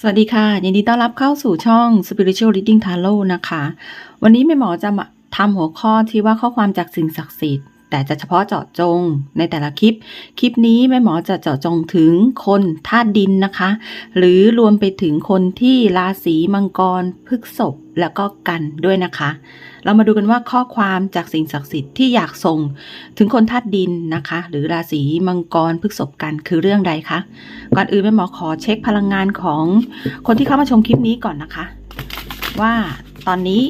สวัสดีค่ะ ยินดีต้อนรับเข้าสู่ช่อง Spiritual Reading Tarot นะคะ วันนี้แม่หมอจะมาทำหัวข้อที่ว่าข้อความจากสิ่งศักดิ์สิทธิ์ แต่จะเฉพาะเจาะจงในแต่ละคลิป คลิปนี้แม่หมอจะเจาะจงถึงคนธาตุดินนะคะ หรือรวมไปถึงคนที่ราศีมังกรพฤษภแล้วก็กันด้วยนะคะ เรามาดูกันว่าข้อความจากสิ่งศักดิ์สิทธิ์ที่อยากส่งถึงคนธาตุดินนะคะ หรือราศีมังกรพฤษภกันคือเรื่องใดคะ ก่อนอื่นแม่หมอขอเช็คพลังงานของคนที่เข้ามาชมคลิปนี้ก่อนนะคะ ว่าตอนนี้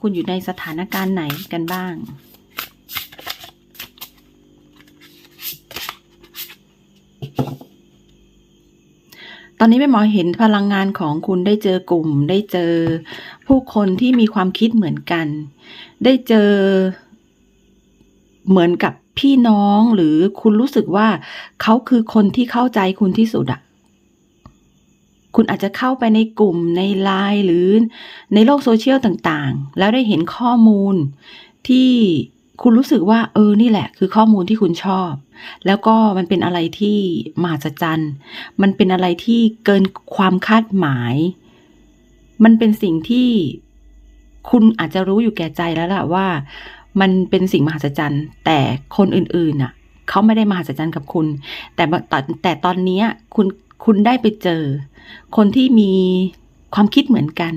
คุณอยู่ในสถานการณ์ไหนกันบ้าง ตอนนี้แม่หมอเห็นพลังงานของคุณได้เจอกลุ่ม ได้เจอ ผู้คนที่มีความคิดเหมือนกัน ได้เจอ เหมือนกับพี่น้องหรือคุณรู้สึกว่าเขาคือคนที่เข้าใจคุณที่สุดอะคุณอาจจะเข้าไปในกลุ่มในไลน์หรือในโลกโซเชียลต่างๆ แล้วได้เห็นข้อมูลที่ คุณรู้สึกว่าเออนี่แหละ คือข้อมูลที่คุณชอบ แล้วก็มันเป็นอะไรที่มหัศจรรย์ มันเป็นอะไรที่เกินความคาดหมาย มันเป็นสิ่งที่คุณอาจจะรู้อยู่แก่ใจแล้วล่ะว่า มันเป็นสิ่งมหัศจรรย์ แต่คนอื่นๆน่ะเขาไม่ได้มหัศจรรย์กับคุณ แต่ตแต่ตอนเนี้ยคุณคุณได้ไปเจอ คนที่มีความคิดเหมือนกัน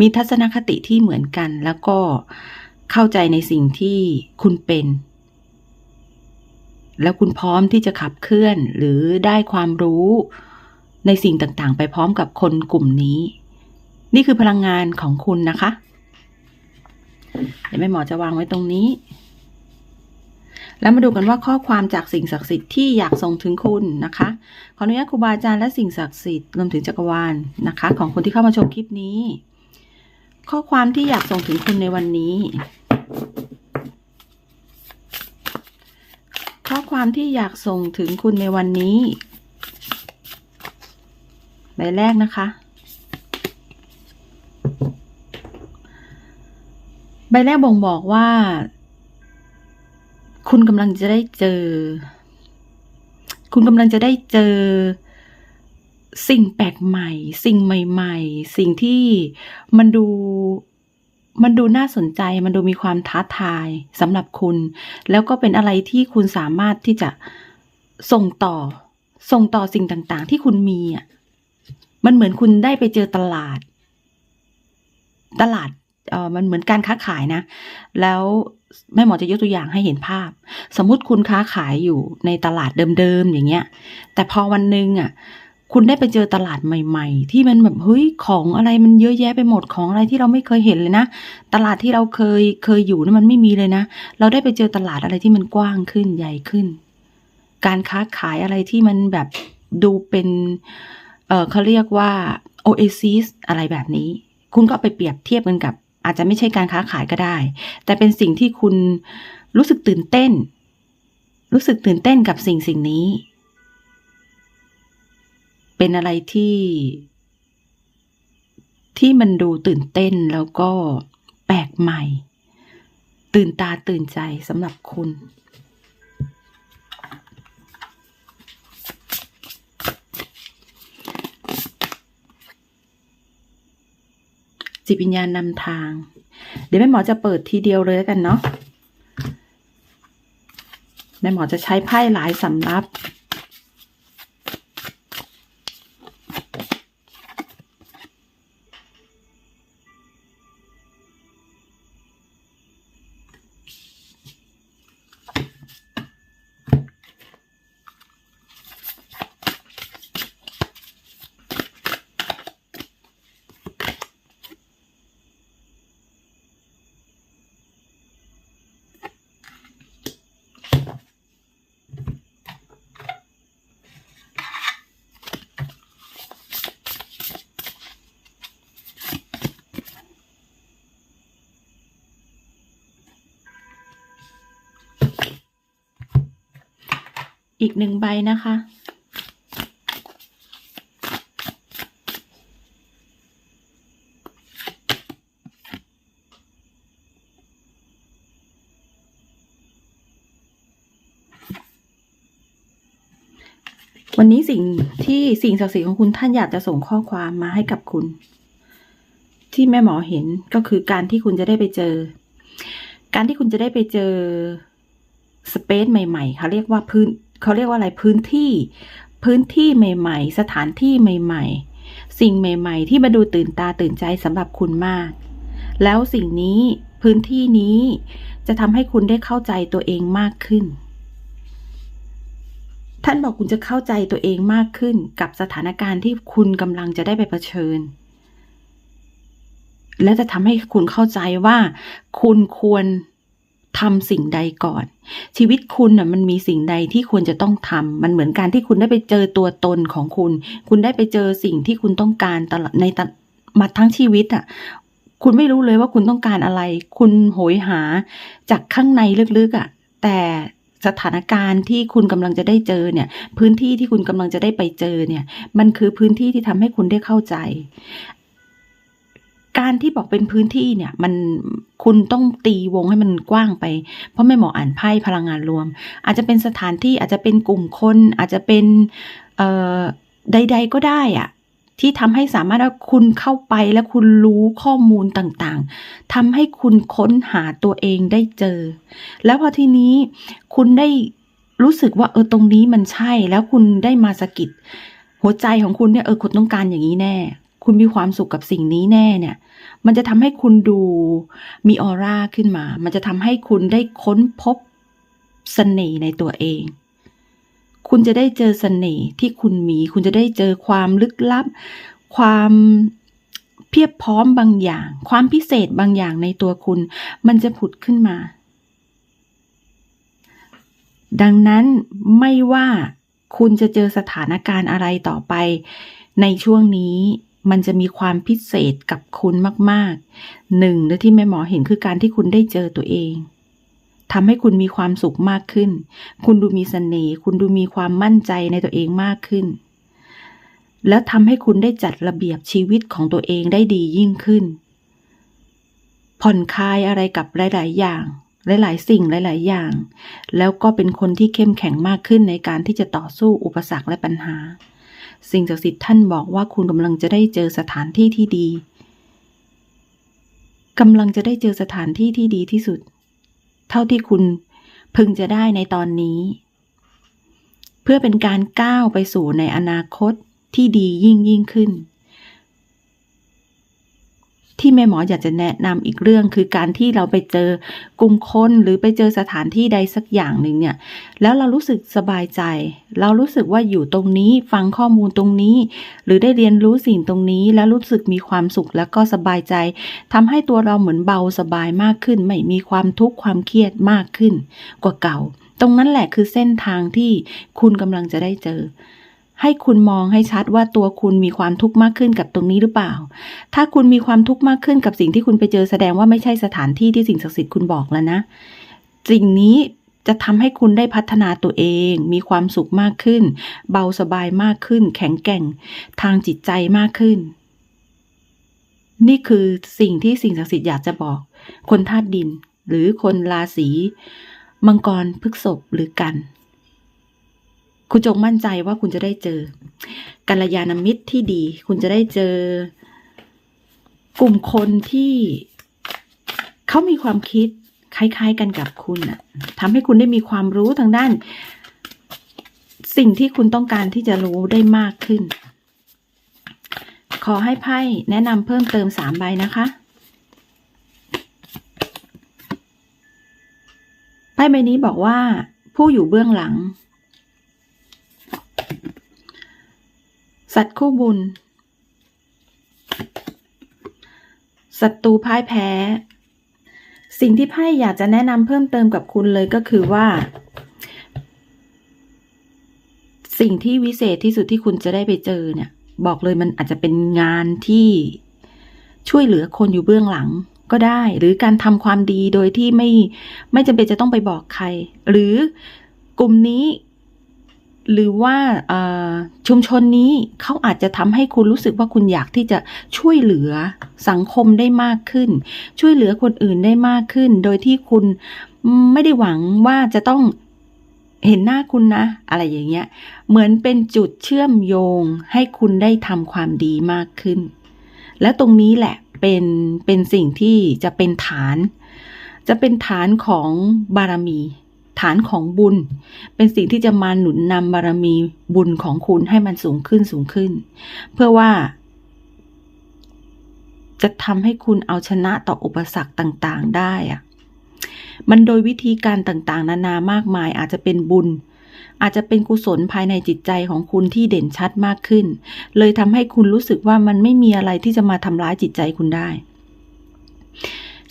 มีทัศนคติที่เหมือนกันแล้วก็ เข้าใจในสิ่งที่คุณเป็น แล้วคุณพร้อมที่จะขับเคลื่อนหรือได้ความรู้ในสิ่งต่างๆ ไปพร้อมกับคนกลุ่มนี้ นี่คือพลังงานของคุณนะคะ เดี๋ยวแม่หมอจะวางไว้ตรงนี้ แล้วมาดูกันว่าข้อความจากสิ่งศักดิ์สิทธิ์ที่อยากส่งถึงคุณนะคะ ขออนุญาตครูบาอาจารย์และสิ่งศักดิ์สิทธิ์รวมถึงจักรวาลนะคะ ของคนที่เข้ามาชมคลิปนี้ ข้อความที่อยากส่งถึงคุณในวันนี้ ข้อ ความที่อยากส่งถึงคุณในวันนี้ ใบแรกนะคะ ใบแรกบ่งบอกว่า คุณกำลังจะได้เจอ คุณกำลังจะได้เจอสิ่งแปลกใหม่ สิ่งใหม่ ๆ สิ่งที่มันดู มันดูน่าสนใจมันดูมีความท้าทายสำหรับคุณ แล้วก็เป็นอะไรที่คุณสามารถที่จะส่งต่อ ส่งต่อสิ่งต่างๆ ที่คุณมีอะมันเหมือนคุณได้ไปเจอตลาด ตลาดเออมันเหมือนการค้าขายนะ แล้วแม่หมอจะยกตัวอย่างให้เห็นภาพ สมมุติคุณค้าขายอยู่ในตลาดเดิมๆอย่างเงี้ย แต่พอวันหนึ่งอะ คุณได้ไปเจอตลาดใหม่ ๆ ที่มันแบบเฮ้ยของอะไรมันเยอะแยะไปหมดของอะไรที่เราไม่เคยเห็นเลยนะ ตลาดที่เราเคยเคยอยู่นั้นมันไม่มีเลยนะ เราได้ไปเจอตลาดอะไรที่มันกว้างขึ้นใหญ่ขึ้น การค้าขายอะไรที่มันแบบดูเป็น เออเขาเรียกว่า oasis อะไรแบบนี้ คุณก็ไปเปรียบเทียบกันกับ อาจจะไม่ใช่การค้าขายก็ได้ แต่เป็นสิ่งที่คุณรู้สึกตื่นเต้น รู้สึกตื่นเต้นกับสิ่งสิ่งนี้ เป็นอะไรที่ ที่มันดูตื่นเต้นแล้วก็แปลกใหม่ ตื่นตาตื่นใจสำหรับคุณจิตวิญญาณนำทาง เดี๋ยวแม่หมอจะเปิดทีเดียวเลยแล้วกันเนาะแม่หมอจะใช้ไพ่หลายสำรับ อีกหนึ่งใบนะคะ วันนี้สิ่งที่สิ่งศักดิ์สิทธิ์ของคุณท่านอยากจะส่งข้อความมาให้กับคุณ ที่แม่หมอเห็นก็คือการที่คุณจะได้ไปเจอ การที่คุณจะได้ไปเจอสเปซใหม่ ๆเขาเรียกว่าพื้น เขาเรียกว่าอะไรพื้นที่พื้นที่ใหม่ ๆ สถานที่ใหม่ ๆ สิ่งใหม่ ๆ ที่มาดูตื่นตาตื่นใจสำหรับคุณมาก แล้วสิ่งนี้พื้นที่นี้จะทำให้คุณได้เข้าใจตัวเองมากขึ้น ท่านบอกคุณจะเข้าใจตัวเองมากขึ้นกับสถานการณ์ที่คุณกำลังจะได้ไปเผชิญ และจะทำให้คุณเข้าใจว่า คุณควร ทำสิ่งใดก่อน ชีวิตคุณน่ะมันมีสิ่งใดที่ควรจะต้องทำมันเหมือนการที่คุณได้ไปเจอตัวตนของคุณ คุณได้ไปเจอสิ่งที่คุณต้องการตลอดในตมาทั้งชีวิตอะคุณไม่รู้เลยว่าคุณต้องการอะไร คุณโหยหาจากข้างในลึกๆอะ แต่สถานการณ์ที่คุณกำลังจะได้เจอเนี่ย พื้นที่ที่คุณกำลังจะได้ไปเจอเนี่ย มันคือพื้นที่ที่ทำให้คุณได้เข้าใจ การที่บอกเป็นพื้นที่เนี่ย มันคุณต้องตีวงให้มันกว้างไป เพราะไม่เหมออ่านไพ่พลังงานรวม อาจจะเป็นสถานที่อาจจะเป็นกลุ่มคน อาจจะเป็นเอ่อใด ๆ ก็ได้อะที่ทำให้สามารถว่าคุณเข้าไปและคุณรู้ข้อมูลต่างๆทำให้คุณค้นหาตัวเองได้เจอ แล้วพอทีนี้คุณได้รู้สึกว่าเออตรงนี้มันใช่แล้วคุณได้มาสกิดหัวใจของคุณเนี่ยเออคุณต้องการอย่างนี้แน่ คุณมีความสุขกับสิ่งนี้แน่เนี่ย มันจะทำให้คุณดูมีออร่าขึ้นมา มันจะทำให้คุณได้ค้นพบเสน่ห์ในตัวเอง คุณจะได้เจอเสน่ห์ที่คุณมี คุณจะได้เจอความลึกลับ ความเพียบพร้อมบางอย่าง ความพิเศษบางอย่างในตัวคุณ มันจะผุดขึ้นมา ดังนั้นไม่ว่าคุณจะเจอสถานการณ์อะไรต่อไปในช่วงนี้ มันจะมีความพิเศษกับคุณมากๆหนึ่งและที่แม่หมอเห็นคือการที่คุณได้เจอตัวเองทำให้คุณมีความสุขมากขึ้น คุณดูมีเสน่ห์ คุณดูมีความมั่นใจในตัวเองมากขึ้น แล้วทำให้คุณได้จัดระเบียบชีวิตของตัวเองได้ดียิ่งขึ้น ผ่อนคลายอะไรกับหลาย ๆ อย่าง หลาย ๆ สิ่งหลาย ๆ อย่าง แล้วก็เป็นคนที่เข้มแข็งมากขึ้นในการที่จะต่อสู้อุปสรรคและปัญหา สิ่งศักดิ์สิทธิ์ท่านบอกว่าคุณกำลังจะได้เจอสถานที่ที่ดีกำลังจะได้เจอสถานที่ที่ดีที่สุด เท่าที่คุณพึงจะได้ในตอนนี้ เพื่อเป็นการก้าวไปสู่ในอนาคตที่ดียิ่งยิ่งขึ้น ที่แม่หมออยากจะแนะนำอีกเรื่อง คือการที่เราไปเจอกลุ่มคนหรือไปเจอสถานที่ใดสักอย่างหนึ่งเนี่ย แล้วเรารู้สึกสบายใจ เรารู้สึกว่าอยู่ตรงนี้ฟังข้อมูลตรงนี้ หรือได้เรียนรู้สิ่งตรงนี้ แล้วรู้สึกมีความสุขแล้วก็สบายใจทำให้ตัวเราเหมือนเบาสบายมากขึ้น ไม่มีความทุกข์ความเครียดมากขึ้น กว่าเก่า ตรงนั้นแหละคือเส้นทางที่คุณกำลังจะได้เจอ ให้คุณมองให้ชัดว่าตัวคุณมีความทุกข์มากขึ้นกับตรงนี้หรือเปล่า ถ้าคุณมีความทุกข์มากขึ้นกับสิ่งที่คุณไปเจอแสดงว่าไม่ใช่สถานที่ที่สิ่งศักดิ์สิทธิ์คุณบอกแล้วนะ สิ่งนี้จะทำให้คุณได้พัฒนาตัวเอง มีความสุขมากขึ้น เบาสบายมากขึ้น แข็งแกร่ง ทางจิตใจมากขึ้น นี่คือสิ่งที่สิ่งศักดิ์สิทธิ์อยากจะบอก คนธาตุดิน หรือคนราศีมังกรพฤกษภหรือกัน คุณจงมั่นใจว่าคุณจะได้เจอกัลยาณมิตรที่ดี คุณจะได้เจอ กลุ่มคนที่เขามีความคิดคล้ายๆกันกับคุณน่ะทำให้คุณได้มีความรู้ทางด้าน สิ่งที่คุณต้องการที่จะรู้ได้มากขึ้น ขอให้ไพ่แนะนำเพิ่มเติมสามใบนะคะไพ่ใบนี้บอกว่า ผู้อยู่เบื้องหลัง สัตว์คู่บุญ ศัตรูพ่ายแพ้ สิ่งที่ไพ่อยากจะแนะนำเพิ่มเติมกับคุณเลยก็คือว่า สิ่งที่วิเศษที่สุดที่คุณจะได้ไปเจอเนี่ย บอกเลยมันอาจจะเป็นงานที่ช่วยเหลือคนอยู่เบื้องหลังก็ได้ หรือการทำความดีโดยที่ไม่ไม่จำเป็นจะต้องไปบอกใคร หรือกลุ่มนี้ หรือว่าชุมชนนี้เขาอาจจะทำให้คุณรู้สึกว่าคุณอยากที่จะช่วยเหลือสังคมได้มากขึ้น ช่วยเหลือคนอื่นได้มากขึ้น โดยที่คุณไม่ได้หวังว่าจะต้องเห็นหน้าคุณนะ อะไรอย่างเงี้ย เหมือนเป็นจุดเชื่อมโยงให้คุณได้ทำความดีมากขึ้น และตรงนี้แหละเป็นเป็นสิ่งที่จะเป็นฐาน จะเป็นฐานของบารมี ฐานของบุญ เป็นสิ่งที่จะมาหนุนนำบารมีบุญของคุณให้มันสูงขึ้นสูงขึ้น เพื่อว่า จะทำให้คุณเอาชนะต่ออุปสรรคต่างๆ ได้อะมันโดยวิธีการต่างๆ นานามากมายอาจจะเป็นบุญ อาจจะเป็นกุศลภายในจิตใจของคุณที่เด่นชัดมากขึ้น เลยทำให้คุณรู้สึกว่ามันไม่มีอะไรที่จะมาทำร้ายจิตใจคุณได้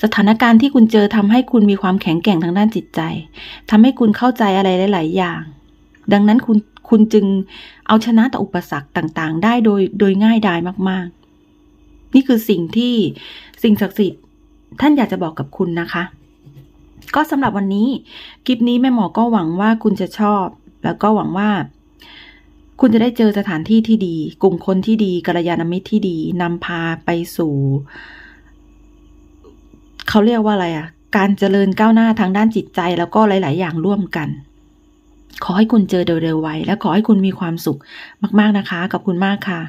สถานการณ์ที่คุณเจอทำให้คุณมีความแข็งแกร่งทางด้านจิตใจทำให้คุณเข้าใจอะไรหลาย ๆ อย่าง ดังนั้นคุณคุณจึงเอาชนะต่ออุปสรรคต่าง ๆ ได้โดยโดยง่ายดายมาก ๆ นี่คือสิ่งที่สิ่งศักดิ์สิทธิ์ท่านอยากจะบอกกับคุณนะคะ ก็สำหรับวันนี้คลิปนี้แม่หมอก็หวังว่าคุณจะชอบ แล้วก็หวังว่าคุณจะได้เจอสถานที่ที่ดี กลุ่มคนที่ดีกัลยาณมิตรที่ดีนำพาไปสู่ เขาเรียกว่าอะไรอะ การเจริญก้าวหน้าทางด้านจิตใจแล้วก็หลาย ๆ อย่างร่วมกัน ขอให้คุณเจอเร็วๆไว้ และขอให้คุณมีความสุขมากๆนะคะ ขอบคุณมากค่ะ